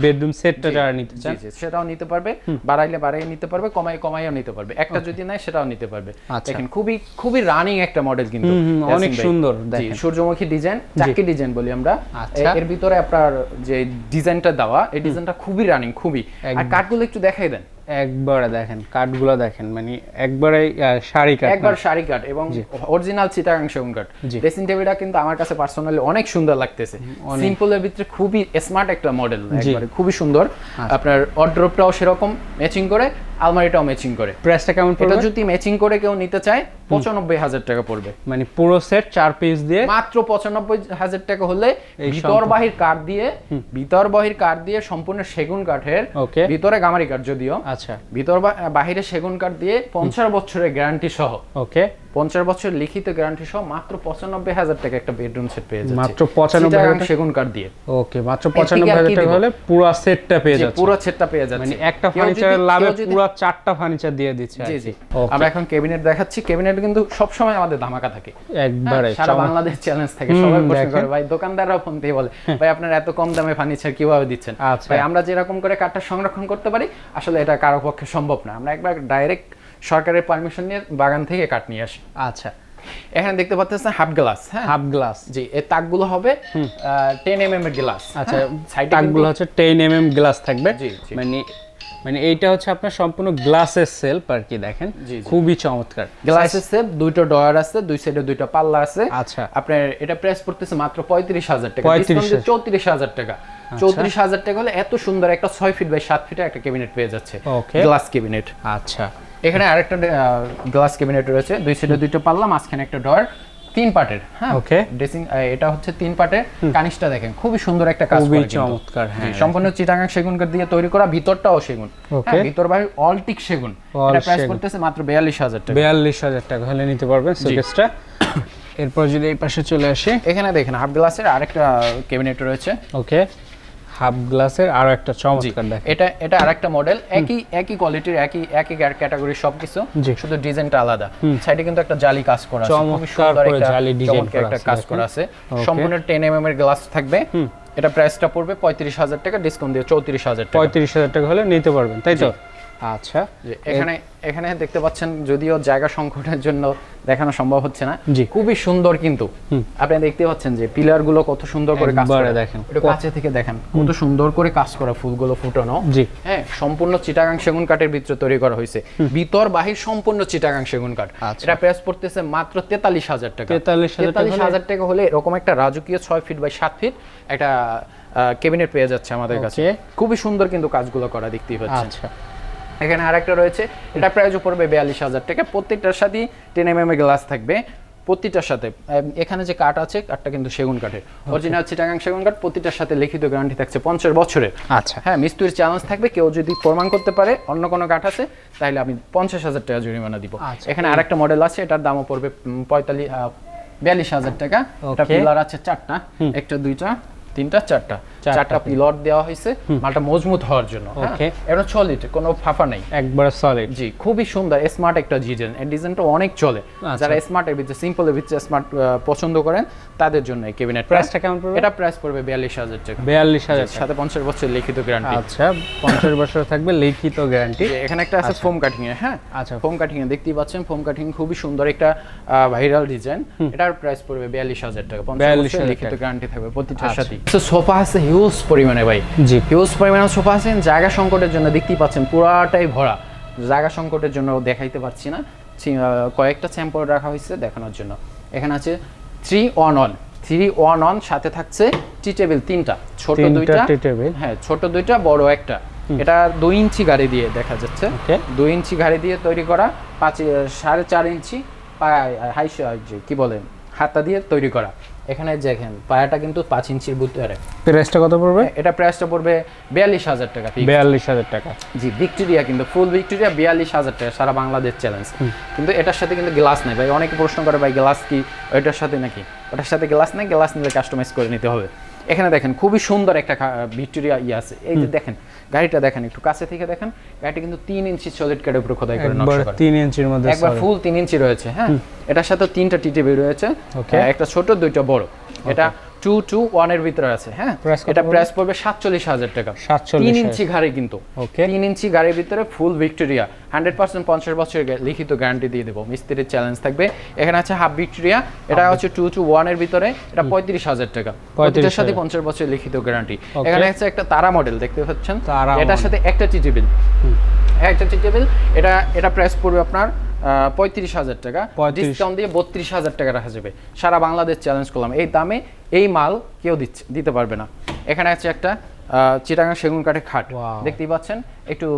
[SPEAKER 2] বেডরুম সেটটা যারা নিতে
[SPEAKER 1] জি, সেটাও নিতে পারবে। বাড়াইলে বাড়াই নিতে পারবে কমাই কমাইও নিতে পারবে। একটা যদি নাই সেটাও নিতে পারবে।
[SPEAKER 2] আচ্ছা।
[SPEAKER 1] দেখেন খুবই খুবই রানিং একটা মডেল কিন্তু
[SPEAKER 2] অনেক সুন্দর, দেখেন।
[SPEAKER 1] সূর্যমুখী ডিজাইন চাকি ডিজাইন বলি আমরা।
[SPEAKER 2] আচ্ছা।
[SPEAKER 1] এর ভিতরে আপনার যে ডিজাইনটা দেওয়া এই ডিজাইনটা খুবই রানিং খুবই। আর। কাঠগুলো একটু দেখাই দেন।
[SPEAKER 2] একবারে দেখেন কাঠগুলো দেখেন মানে একবারে শাড়ি কাঠ
[SPEAKER 1] একবার শাড়ি কাঠ এবং অরিজিনাল চিটাগাং সেগুন কাঠ। ড্রেসিং টেবিলটা কিন্তু আমার কাছে পার্সোনালি অনেক সুন্দর লাগতেছে। সিম্পলের ভিতরে খুবই স্মার্ট একটা মডেল একবারে খুবই সুন্দর।
[SPEAKER 2] আচ্ছা।
[SPEAKER 1] আপনার অর্ডারটাও সেরকম ম্যাচিং করে আলমারিটাও ম্যাচিং করে।
[SPEAKER 2] প্রাইসটা কেমন
[SPEAKER 1] এটা যদি ম্যাচিং করে কেউ নিতে চায় পঁচানব্বই হাজার টাকা পড়বে।
[SPEAKER 2] মানে পুরো সেট চার পিস দিয়ে?
[SPEAKER 1] মাত্র পঁচানব্বই হাজার টাকা হলে ভিতর বাহির কাঠ দিয়ে ভিতর বাহির কাঠ দিয়ে সম্পূর্ণ সেগুন কাঠের ভিতরে গামারি কাঠ যদিও
[SPEAKER 2] আচ্ছা।
[SPEAKER 1] ভিতর বাহিরে সেগুন কাঠ দিয়ে পঞ্চাশ বছরের গ্যারান্টি সহ।
[SPEAKER 2] ওকে
[SPEAKER 1] পঞ্চাশ বছর লিখিত গ্যারান্টি সহ মাত্র পঁচানব্বই হাজার টাকা একটা বেডরুম সেট পেয়ে যাচ্ছে।
[SPEAKER 2] মাত্র 95,000
[SPEAKER 1] চিটাগাং
[SPEAKER 2] টাকা?
[SPEAKER 1] সেগুন কাঠ দিয়ে।
[SPEAKER 2] ওকে মাত্র পঁচানব্বই হাজার টাকা হলে পুরো সেটটা পেয়ে যাচ্ছে।
[SPEAKER 1] পুরো সেটটা পেয়ে যাচ্ছে।
[SPEAKER 2] মানে একটা ফার্নিচারের লাভে পুরো চারটা ফার্নিচার দিয়ে দিচ্ছে
[SPEAKER 1] জি জি। আমরা এখন ক্যাবিনেট দেখাচ্ছি। ক্যাবিনেট কিন্তু সবসময় আমাদের ধামাকা থাকে।
[SPEAKER 2] একবারে
[SPEAKER 1] হ্যাঁ, সারা বাংলাদেশ চ্যালেঞ্জ থাকে। সবাই প্রশ্ন করে ভাই দোকানদাররাও ফোন দিয়ে বলে (laughs) ভাই আপনার এত কম দামে ফার্নিচার কীভাবে দিচ্ছেন?
[SPEAKER 2] আচ্ছা।
[SPEAKER 1] ভাই আমরা যেরকম করে কাঠটা সংরক্ষণ করতে পারি আসলে এটা কারও পক্ষে সম্ভব না। আমরা একবার ডাইরেক্ট সরকারের পারমিশন নিয়ে বাগান থেকে কাঠ নিয়ে আসি।
[SPEAKER 2] আচ্ছা।
[SPEAKER 1] এখানে দেখতে পাচ্ছেন হাফ গ্লাস হ্যাঁ?
[SPEAKER 2] হাফ গ্লাস
[SPEAKER 1] জি এর তাকগুলো হবে টেন এম এম এর গ্লাস
[SPEAKER 2] আচ্ছা
[SPEAKER 1] সাইডে
[SPEAKER 2] তাকগুলো হচ্ছে টেন এম এম গ্লাস থাকবে।
[SPEAKER 1] জি।
[SPEAKER 2] মানে মানে এইটা হচ্ছে আপনার সম্পূর্ণ গ্লাসের সেলফ আর কি দেখেন। খুবই চমৎকার।
[SPEAKER 1] গ্লাসের সেপ দুইটা ডয়ার আছে দুই সাইডে দুইটা পাল্লা আছে।
[SPEAKER 2] আচ্ছা।
[SPEAKER 1] আপনার এটা প্রেস করতেছে মাত্র পঁয়ত্রিশ হাজার টাকা।
[SPEAKER 2] 35,000
[SPEAKER 1] চৌত্রিশ হাজার টাকা। চৌত্রিশ হাজার টাকা হলে এত সুন্দর একটা ছয় ফিট বাই সাত ফিটের একটা ক্যাবিনেট পেয়ে যাচ্ছে. গ্লাস ক্যাবিনেট
[SPEAKER 2] আচ্ছা।
[SPEAKER 1] এখানে আরেকটা গ্লাস ক্যাবিনেট রয়েছে। দুই সাইডে দুইটা পাল্লা মাঝখানে একটা ডয়ার তিন পার্টের হ্যাঁ?
[SPEAKER 2] Okay.
[SPEAKER 1] ড্রেসিং এটা হচ্ছে তিন পার্টের কানিসটা দেখেন খুবই সুন্দর একটা কাজ
[SPEAKER 2] খুবই
[SPEAKER 1] করে
[SPEAKER 2] চমৎকার, হ্যাঁ।
[SPEAKER 1] সম্পূর্ণ চিটাগাং সেগুন কাঠ দিয়ে তৈরি করা ভিতরটাও সেগুন।
[SPEAKER 2] Okay.
[SPEAKER 1] হ্যাঁ, ভিতর বাইরে অলটিক সেগুন।
[SPEAKER 2] All
[SPEAKER 1] এটা প্রাইস
[SPEAKER 2] সেগুন।
[SPEAKER 1] পড়তেছে মাত্র বিয়াল্লিশ হাজার টাকা।
[SPEAKER 2] বিয়াল্লিশ হাজার টাকা হলে নিতে পারবেন শোকেসটা এরপর যদি এই পাশে চলে আসি।
[SPEAKER 1] এখানে দেখেন হাফ গ্লাসের আরেকটা ক্যাবিনেট রয়েছে।
[SPEAKER 2] ওকে হাফ গ্লাসের আরও একটা চমৎকার দেখেন।
[SPEAKER 1] এটা এটা আরেকটা মডেল একই একই কোয়ালিটির একই একই ক্যাটাগরির সবকিছু। শুধু ডিজাইনটা আলাদা। সাইডে কিন্তু একটা জালি কাজ করা আছে
[SPEAKER 2] চমৎকার
[SPEAKER 1] সুন্দর
[SPEAKER 2] করে
[SPEAKER 1] একটা
[SPEAKER 2] জালি ডিজাইন করা
[SPEAKER 1] একটা কাজ করা আছে. সম্পূর্ণ টেন এম এর গ্লাস থাকবে। এটা প্রাইসটা পড়বে পঁয়ত্রিশ হাজার টাকা ডিসকাউন্ট দিয়ে চৌত্রিশ হাজার টাকা।
[SPEAKER 2] পঁয়ত্রিশ হাজার টাকা হলে নিতে পারবেন তাই তো? আচ্ছা।
[SPEAKER 1] এখানে এখানে দেখতে পাচ্ছেন যদিও জায়গা সংকটের জন্য দেখানো সম্ভব হচ্ছে না।
[SPEAKER 2] জি।
[SPEAKER 1] খুবই সুন্দর কিন্তু। আপনি দেখতে পাচ্ছেন যে পিলারগুলো কত সুন্দর করে কাজ করা।
[SPEAKER 2] দেখেন।
[SPEAKER 1] একটু কাছে থেকে দেখেন কত সুন্দর করে কাজ করা ফুলগুলো ফুটানো।
[SPEAKER 2] জি।
[SPEAKER 1] হ্যাঁ সম্পূর্ণ চিটাগাং সেগুন কাঠের ভিতরে তৈরি করা হয়েছে। ভিতর বাহির সম্পূর্ণ চিটাগাং সেগুন কাঠ।
[SPEAKER 2] আচ্ছা।
[SPEAKER 1] এটা প্রাইস পড়তেছে মাত্র তেতাল্লিশ হাজার টাকা।
[SPEAKER 2] 43,000 টাকা
[SPEAKER 1] তেতাল্লিশ
[SPEAKER 2] হলে-
[SPEAKER 1] হাজার টাকা হলে এরকম একটা রাজকীয় ছয় ফিট বাই সাত ফিট একটা কেবিনেট পেয়ে যাচ্ছে আমাদের কাছে। খুবই সুন্দর কিন্তু কাজগুলো করা দেখতেই পাচ্ছেন।
[SPEAKER 2] আচ্ছা।
[SPEAKER 1] এখানে আরেকটা রয়েছে। এটা প্রাইস পড়বে বিয়াল্লিশ হাজার টাকা। প্রত্যেকটার সাথেই টেন এম এম গ্লাস থাকবে। প্রতিটার সাথে। এখানে যে কাঠ আছে কাঠটা কিন্তু সেগুন কাঠের। অরিজিনাল চিটাগাং সেগুন কাঠ প্রতিটার সাথে লিখিত গ্যারান্টি থাকছে পঞ্চাশ বছরের।
[SPEAKER 2] আচ্ছা।
[SPEAKER 1] হ্যাঁ মিস্ত্রির চ্যালেঞ্জ থাকবে। কেউ যদি প্রমাণ করতে পারে অন্য কোনো কাঠ আছে তাহলে আমি পঞ্চাশ হাজার টাকা জরিমানা দিব।
[SPEAKER 2] আচ্ছা।
[SPEAKER 1] এখানে আরেকটা মডেল আছে এটার দামও পড়বে পঁয়তাল্লিশ বিয়াল্লিশ হাজার টাকা। এটা পিলার আছে চারটা। একটা দুইটা তিনটা চারটা।
[SPEAKER 2] চারটা
[SPEAKER 1] পিলার দেওয়া হয়েছে। মালটা মজবুত হওয়ার জন্য হ্যাঁ. এটা সলিড কোনো ফাফা নেই।
[SPEAKER 2] একবার সলিড
[SPEAKER 1] জি খুবই সুন্দর স্মার্ট একটা ডিজাইন এই ডিজাইনটা অনেক চলে।
[SPEAKER 2] আচ্ছা।
[SPEAKER 1] যারা স্মার্ট এর ভিতরে সিম্পল এর ভিতরে স্মার্ট পছন্দ করেন তাদের জন্য এই ক্যাবিনেট
[SPEAKER 2] প্রাইসটা কেমন পড়বে?
[SPEAKER 1] এটা প্রাইস পড়বে বিয়াল্লিশ হাজার টাকা।
[SPEAKER 2] বিয়াল্লিশ হাজার টাকা।
[SPEAKER 1] সাথে পঞ্চাশ বছর লিখিত গ্যারান্টি
[SPEAKER 2] আচ্ছা পঞ্চাশ বছর থাকবে লিখিত গ্যারান্টি
[SPEAKER 1] এখানে একটা আছে ফোম কাটিং এ হ্যাঁ?
[SPEAKER 2] আচ্ছা।
[SPEAKER 1] ফোম কাটিং এ দেখতেই পাচ্ছেন ফোম কাটিং খুবই সুন্দর একটা ভাইরাল ডিজাইন এটার প্রাইস পড়বে বিয়াল্লিশ হাজার টাকা। পঞ্চাশ
[SPEAKER 2] 42,000
[SPEAKER 1] বছর লিখিত গ্যারান্টি থাকবে প্রতিটার
[SPEAKER 2] আচ্ছা।
[SPEAKER 1] সাথে। সোফা আছে হিউজ পরিমাণে ভাই।
[SPEAKER 2] জি।
[SPEAKER 1] হিউজ পরিমাণে সোফা আছে জায়গা সংকটের জন্য দেখতেই পাচ্ছেন পুরাটাই ভরা। জায়গা সংকটের জন্য দেখাইতে পারছি না। কয়েকটা স্যাম্পল রাখা হয়েছে দেখানোর জন্য। এখানে আছে three one on three one on সাথে থাকছে টি টেবিল তিনটা। ছোট দুইটা
[SPEAKER 2] tea table।
[SPEAKER 1] হ্যাঁ ছোট দুইটা বড় একটা। এটা দুই ইঞ্চি গাড়ি দিয়ে দেখা যাচ্ছে. দুই ইঞ্চি গাড়ি দিয়ে তৈরি করা পাঁচ সাড়ে চার ইঞ্চি হাই কি বলে হাতা দিয়ে তৈরি করা। এখানে দেখেন পায়াটা কিন্তু পাঁচ ইঞ্চির ভিতরে
[SPEAKER 2] প্রাইসটা কত পড়বে?
[SPEAKER 1] এটা প্রাইসটা পড়বে বিয়াল্লিশ হাজার টাকা
[SPEAKER 2] বিয়াল্লিশ হাজার টাকা।
[SPEAKER 1] জি ভিক্টোরিয়া কিন্তু ফুল ভিক্টোরিয়া বিয়াল্লিশ হাজার টাকা সারা বাংলাদেশ চ্যালেঞ্জ কিন্তু এটার সাথে কিন্তু গ্লাস নেই। ভাই অনেকে প্রশ্ন করে ভাই গ্লাস কি ওইটার সাথে নাকি? ওটার সাথে গ্লাস নেই গ্লাস নিলে কাস্টমাইজ করে নিতে হবে। এখানে দেখেন খুবই সুন্দর একটা ভিক্টোরিয়া ইয়ে আছে। এই যে দেখেন গাড়িটা দেখেন একটু কাছে থেকে দেখেন গাড়িটা কিন্তু তিন ইঞ্চি সলিড কার্ডের উপরে খোদাই করে নকশা করা।
[SPEAKER 2] তিন ইঞ্চির মধ্যে
[SPEAKER 1] একবার ফুল তিন ইঞ্চি রয়েছে হ্যাঁ? এটার সাথে তিনটা টিটিভি রয়েছে। একটা ছোট দুইটা বড়। এটা টু টু ওয়ানের ভিতরে আছে হ্যাঁ? এটা? প্রাইস পড়বে সাতচল্লিশ হাজার টাকা। তিন ইঞ্চি গাড়ি কিন্তু। তিন ইঞ্চি গাড়ির ভিতরে ফুল ভিক্টোরিয়া হান্ড্রেড পার্সেন্ট পঞ্চাশ বছরের লিখিত গ্যারান্টি দিয়ে দেবো। মিস্ত্রির চ্যালেঞ্জ থাকবে। এখানে আছে হাফ ভিক্টোরিয়া এটা হচ্ছে টু টু ওয়ানের ভিতরে। এটা পঁয়ত্রিশ হাজার টাকা। প্রতিটার সাথে পঞ্চাশ বছরের লিখিত গ্যারান্টি এখানে আছে একটা তারা মডেল দেখতে পাচ্ছেন? এটার সাথে একটা টিটিবিল একটা টিটেবিল এটা এটা প্রাইস পড়বে আপনার পঁয়ত্রিশ হাজার টাকা।
[SPEAKER 2] 35
[SPEAKER 1] ডিসকাউন্ট দিয়ে বত্রিশ হাজার টাকা রাখা যাবে। সারা বাংলাদেশ চ্যালেঞ্জ করলাম। এই দামে এই মাল কেউ দিচ্ছে দিতে পারবে না। এখানে আছে একটা চিটাগাং সেগুন কাঠের খাট. দেখতেই পাচ্ছেন? একটু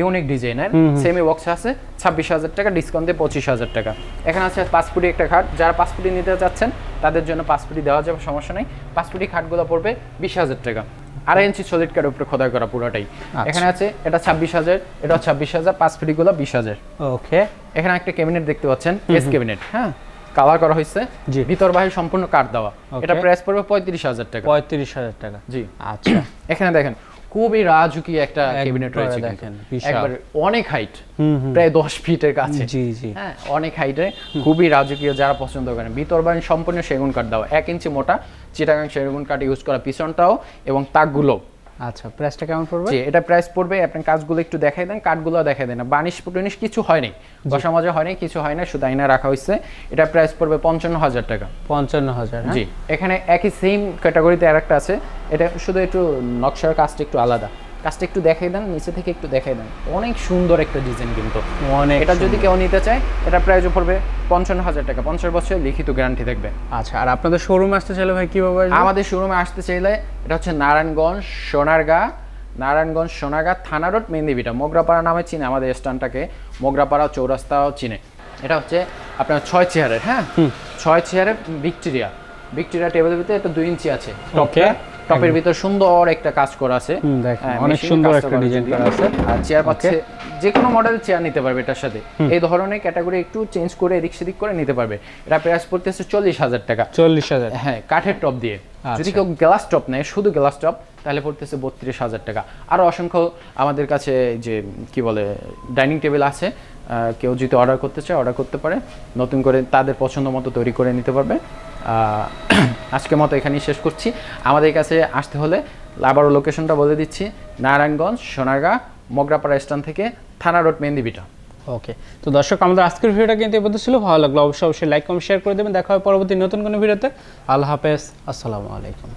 [SPEAKER 1] ইউনিক ডিজাইনের সেমি বক্স আছে। ছাব্বিশ হাজার টাকা ডিসকাউন্ট দিয়ে পঁচিশ হাজার টাকা। এখানে আছে পাঁচ ফুটি একটা খাট। যারা পাঁচ নিতে চাচ্ছেন তাদের জন্য পাঁচ ফুটি দেওয়া যাবে সমস্যা নেই। পাঁচ ফুটি খাটগুলো পড়বে বিশ হাজার টাকা। আড়াই ইঞ্চি সলিড কার্ডের উপরে খোদাই করা পুরোটাই। এখানে আছে এটা ছাব্বিশ হাজার এটা ছাব্বিশ হাজার পাঁচ ফুটিগুলো বিশ হাজার।
[SPEAKER 2] ওকে।
[SPEAKER 1] এখানে একটা ক্যাবিনেট দেখতে পাচ্ছেন এস ক্যাবিনেট হ্যাঁ। কালার করা হয়েছে
[SPEAKER 2] জি।
[SPEAKER 1] ভিতর বাহির সম্পূর্ণ কাঠ দেওয়া। এটা প্রাইস পড়বে পঁয়ত্রিশ হাজার টাকা।
[SPEAKER 2] পঁয়ত্রিশ হাজার টাকা।
[SPEAKER 1] জি।
[SPEAKER 2] আচ্ছা।
[SPEAKER 1] এখানে দেখেন খুবই রাজুকি একটা ক্যাবিনেট রয়েছে
[SPEAKER 2] দেখেন।
[SPEAKER 1] একবার অনেক হাইট প্রায় দশ ফিটের কাছে।
[SPEAKER 2] জি জি।
[SPEAKER 1] হ্যাঁ অনেক হাইটে খুবই রাজকীয় যারা পছন্দ করেন। ভিতর বাইন সম্পূর্ণ সেগুন কাঠ দাও। এক ইঞ্চি মোটা চিটাগাং সেগুন কাঠ ইউজ করা পিছনটাও এবং তাকগুলো।
[SPEAKER 2] আচ্ছা প্রাইসটা কেমন পড়বে?
[SPEAKER 1] জি এটা প্রাইস পড়বে আপনি কাজগুলো একটু দেখাই দেন কাঠগুলো দেখাই দেন। বানিশ পুটনিশ কিছু হয়নি বসা মজা হয়নি কিছু হয় না শুধু আইনা রাখা হয়েছে। এটা প্রাইস পড়বে পঞ্চান্ন হাজার টাকা।
[SPEAKER 2] পঞ্চান্ন হাজার হ্যাঁ?
[SPEAKER 1] জি এখানে একই সেম ক্যাটাগরিতে আর একটা আছে। এটা শুধু একটু নকশার কাজটা একটু আলাদা। কাজটা একটু দেখাই দেন নিচে থেকে একটু দেখাই দেন। অনেক সুন্দর একটা ডিজাইন কিন্তু।
[SPEAKER 2] অনেক
[SPEAKER 1] এটা যদি কেউ নিতে চায় এটা প্রাইস পড়বে পঞ্চান্ন হাজার টাকা। পঞ্চাশ বছরের লিখিত গ্যারান্টি থাকবে।
[SPEAKER 2] আচ্ছা আর আপনাদের শোরুমে আসতে চাইলে ভাই কীভাবে?
[SPEAKER 1] আমাদের শোরুমে আসতে চাইলে এটা হচ্ছে নারায়ণগঞ্জ সোনারগাঁ নারায়ণগঞ্জ সোনারগাঁ থানা রোড মেহেন্দিবিটা মোগরাপাড়া নামে চিনে আমাদের স্ট্যান্ডটাকে। মোগরাপাড়া চৌরাস্তাও চিনে। এটা হচ্ছে আপনার ছয় চেয়ারের হ্যাঁ? ছয় চেয়ারের ভিক্টোরিয়া। ভিক্টোরিয়া টেবিলের ভিতরে এটা দুই ইঞ্চি আছে।
[SPEAKER 2] Okay.
[SPEAKER 1] টপের ভিতর সুন্দর একটা কাজ করা আছে। হ্যাঁ,
[SPEAKER 2] অনেক সুন্দর একটা ডিজাইন করা আছে।
[SPEAKER 1] আর চেয়ার পাচ্ছে যে কোনো মডেল চেয়ার নিতে পারবে এটার সাথে। এই ধরনের ক্যাটাগরি একটু চেঞ্জ করে এদিক সেদিক করে নিতে পারবে। এটা প্রাইস পড়তেছে চল্লিশ হাজার টাকা।
[SPEAKER 2] চল্লিশ হাজার।
[SPEAKER 1] হ্যাঁ কাঠের টপ দিয়ে।
[SPEAKER 2] আচ্ছা।
[SPEAKER 1] যদি কেউ গ্লাস টপ নেয় শুধু গ্লাস টপ তাহলে পড়তেছে বত্রিশ হাজার টাকা। আরও অসংখ্য আমাদের কাছে যে কি বলে ডাইনিং টেবিল আছে। কেউ যদি অর্ডার করতে চায় অর্ডার করতে পারে। নতুন করে তাদের পছন্দ মতো তৈরি করে নিতে পারবে। (clears throat) আজকের মতো এখানেই শেষ করছি। আমাদের কাছে আসতে হলে আবারও লোকেশনটা বলে দিচ্ছি। নারায়ণগঞ্জ, সোনারগাঁ, মোগরাপাড়া স্ট্যান্ড থেকে থানা রোড মেহেন্দিবিটা
[SPEAKER 2] ওকে তো দর্শক, আমাদের আজকের ভিডিওটা কিন্তু এই পর্যন্ত ছিল। ভালো লাগল অবশ্যই অবশ্যই লাইক কমেন্ট শেয়ার করে দেবেন। দেখা হবে পরবর্তী নতুন কোনো ভিডিওতে। আল্লাহ হাফেজ। আসসালামু আলাইকুম।